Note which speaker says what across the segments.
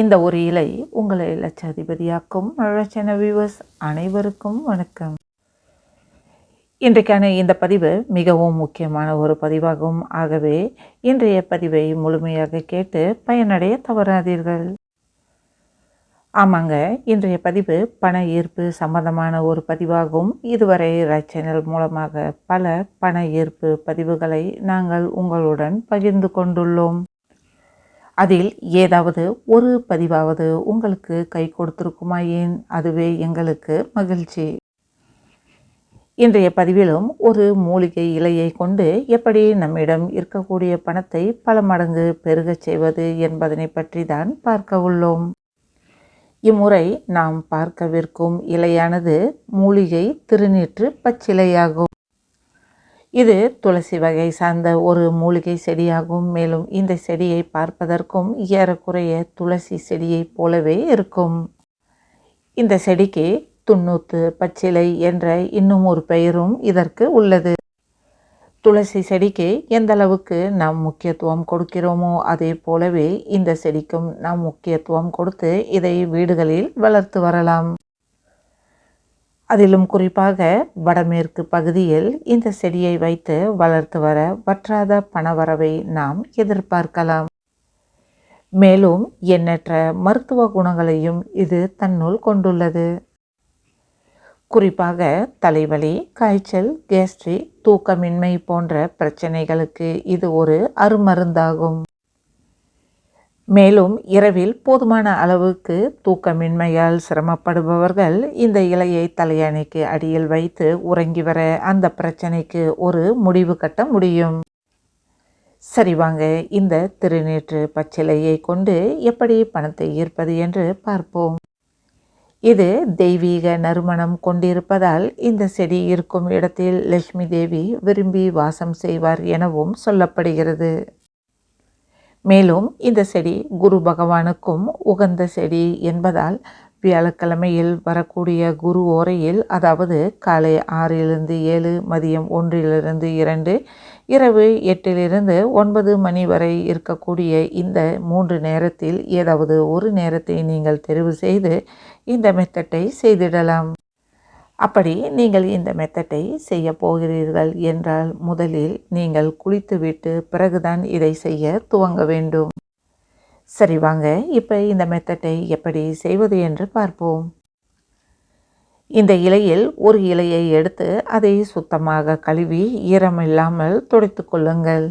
Speaker 1: இந்த ஒரு இலை உங்களை லட்சாதிபதியாக்கும். லட்சண வியூவர்ஸ் அனைவருக்கும் வணக்கம். இன்றைக்கான இந்த பதிவு மிகவும் முக்கியமான ஒரு பதிவாகும். ஆகவே இன்றைய பதிவை முழுமையாக கேட்டு பயனடைய தவறாதீர்கள். ஆமாங்க இன்றைய பதிவு பண ஈர்ப்பு சம்பந்தமான ஒரு பதிவாகும். இதுவரை ரைட் சேனல் மூலமாக பல பண ஈர்ப்பு பதிவுகளை நாங்கள் உங்களுடன் பகிர்ந்து கொண்டுள்ளோம். அதில் ஏதாவது ஒரு பதிவாவது உங்களுக்கு கை கொடுத்திருக்குமா ஏன்? அதுவே எங்களுக்கு மகிழ்ச்சி. இன்றைய பதிவிலும் ஒரு மூலிகை இலையை கொண்டு எப்படி நம்மிடம் இருக்கக்கூடிய பணத்தை பல மடங்கு பெருகச் செய்வது என்பதனை பற்றி தான் பார்க்க உள்ளோம். இம்முறை நாம் பார்க்கவிருக்கும் இலையானது மூலிகை திருநீற்று பச்சிலையாகும். இது துளசி வகை சார்ந்த ஒரு மூலிகை செடியாகும். மேலும் இந்த செடியை பார்ப்பதற்கும் ஏறக்குறைய துளசி செடியைப் போலவே இருக்கும். இந்த செடிக்கு துண்ணூத்து பச்சிலை என்ற இன்னும் ஒரு பெயரும் இதற்கு உள்ளது. துளசி செடிக்கு எந்த அளவுக்கு நாம் முக்கியத்துவம் கொடுக்கிறோமோ அதே போலவே இந்த செடிக்கும் நாம் முக்கியத்துவம் கொடுத்து இதை வீடுகளில் வளர்த்து வரலாம். அதிலும் குறிப்பாக வடமேற்கு பகுதியில் இந்த செடியை வைத்து வளர்த்து வர வற்றாத பணவரவை நாம் எதிர்பார்க்கலாம். மேலும் எண்ணற்ற மருத்துவ குணங்களையும் இது தன்னுள் கொண்டுள்ளது. குறிப்பாக தலைவலி காய்ச்சல் கேஸ்ட்ரிக் தூக்கமின்மை போன்ற பிரச்சனைகளுக்கு இது ஒரு அருமருந்தாகும். மேலும் இரவில் போதுமான அளவுக்கு தூக்கமின்மையால் சிரமப்படுபவர்கள் இந்த இலையை தலையணைக்கு அடியில் வைத்து உறங்கி வர அந்த பிரச்சனைக்கு ஒரு முடிவு கட்ட முடியும். சரி வாங்க இந்த திருநீற்று பச்சிலையை கொண்டு எப்படி பணத்தை ஈர்ப்பது என்று பார்ப்போம். இது தெய்வீக நறுமணம் கொண்டிருப்பதால் இந்த செடி இருக்கும் இடத்தில் லட்சுமி தேவி விரும்பி வாசம் செய்வார் எனவும் சொல்லப்படுகிறது. மேலும் இந்த செடி குரு பகவானுக்கும் உகந்த செடி என்பதால் வியாழக்கிழமையில் வரக்கூடிய குரு ஓரையில் அதாவது காலை ஆறிலிருந்து ஏழு மதியம் ஒன்றிலிருந்து இரண்டு இரவு எட்டிலிருந்து ஒன்பது மணி வரை இருக்கக்கூடிய இந்த மூன்று நேரத்தில் ஏதாவது ஒரு நேரத்தை நீங்கள் தெரிவு செய்து இந்த மெத்தட்டை செய்திடலாம். அப்படி நீங்கள் இந்த மெத்தட்டை செய்ய போகிறீர்கள் என்றால் முதலில் நீங்கள் குளித்துவிட்டு பிறகுதான் இதை செய்ய துவங்க வேண்டும். சரி வாங்க இப்போ இந்த மெத்தட்டை எப்படி செய்வது என்று பார்ப்போம். இந்த இலையில் ஒரு இலையை எடுத்து அதை சுத்தமாக கழுவி ஈரமில்லாமல் துடைத்து கொள்ளுங்கள்.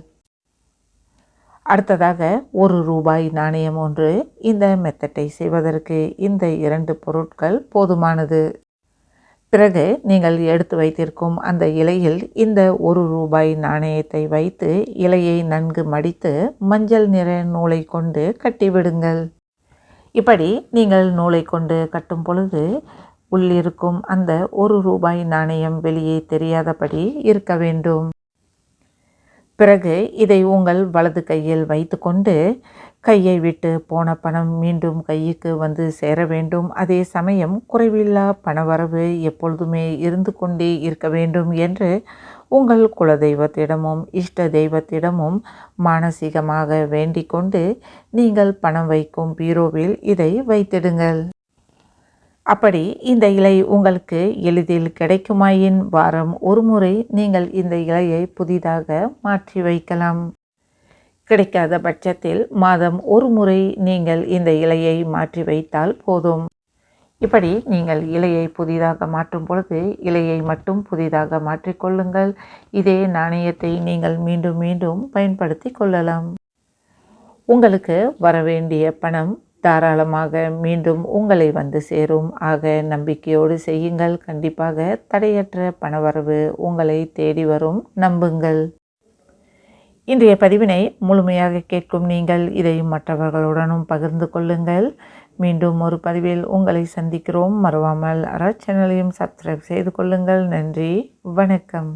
Speaker 1: அடுத்ததாக ஒரு ரூபாய் நாணயம் ஒன்று இந்த மெத்தட்டை செய்வதற்கு இந்த இரண்டு பொருட்கள் போதுமானது. பிறகு நீங்கள் எடுத்து வைத்திருக்கும் அந்த இலையில் இந்த ஒரு ரூபாய் நாணயத்தை வைத்து இலையை நன்கு மடித்து மஞ்சள் நிற நூலை கொண்டு கட்டிவிடுங்கள். இப்படி நீங்கள் நூலை கொண்டு கட்டும் பொழுது உள்ளிருக்கும் அந்த ஒரு ரூபாய் நாணயம் வெளியே தெரியாதபடி இருக்க வேண்டும். பிறகு இதை உங்கள் வலது கையில் வைத்துக்கொண்டு கையை விட்டு போன பணம் மீண்டும் கைக்கு வந்து சேர வேண்டும். அதே சமயம் குறைவில்லா பணவரவு எப்பொழுதுமே இருந்து கொண்டே இருக்க வேண்டும் என்று உங்கள் குலதெய்வத்திடமும் இஷ்ட தெய்வத்திடமும் மானசீகமாக வேண்டிக் கொண்டு நீங்கள் பணம் வைக்கும் பீரோவில் இதை வைத்திடுங்கள். அப்படி இந்த இலை உங்களுக்கு எளிதில் கிடைக்குமாயின் வாரம்? ஒரு முறை நீங்கள் இந்த இலையை புதிதாக மாற்றி வைக்கலாம். கிடைக்காத பட்சத்தில் மாதம் ஒரு முறை நீங்கள் இந்த இலையை மாற்றி வைத்தால் போதும். இப்படி நீங்கள் இலையை புதிதாக மாற்றும் பொழுது இலையை மட்டும் புதிதாக மாற்றிக்கொள்ளுங்கள் இதே நாணயத்தை நீங்கள் மீண்டும் மீண்டும் பயன்படுத்தி கொள்ளலாம். உங்களுக்கு வரவேண்டிய பணம் தாராளமாக மீண்டும் உங்களை வந்து சேரும். ஆக நம்பிக்கையோடு செய்யுங்கள். கண்டிப்பாக தடையற்ற பணவரவு உங்களை தேடி வரும். நம்புங்கள். இன்றைய பதிவினை முழுமையாக கேட்கும் நீங்கள் இதை மற்றவர்களுடனும் பகிர்ந்து கொள்ளுங்கள். மீண்டும் ஒரு பதிவில் உங்களை சந்திக்கிறோம். மறவாமல் அற சேனலையும் சப்ஸ்கிரைப் செய்து கொள்ளுங்கள். நன்றி. வணக்கம்.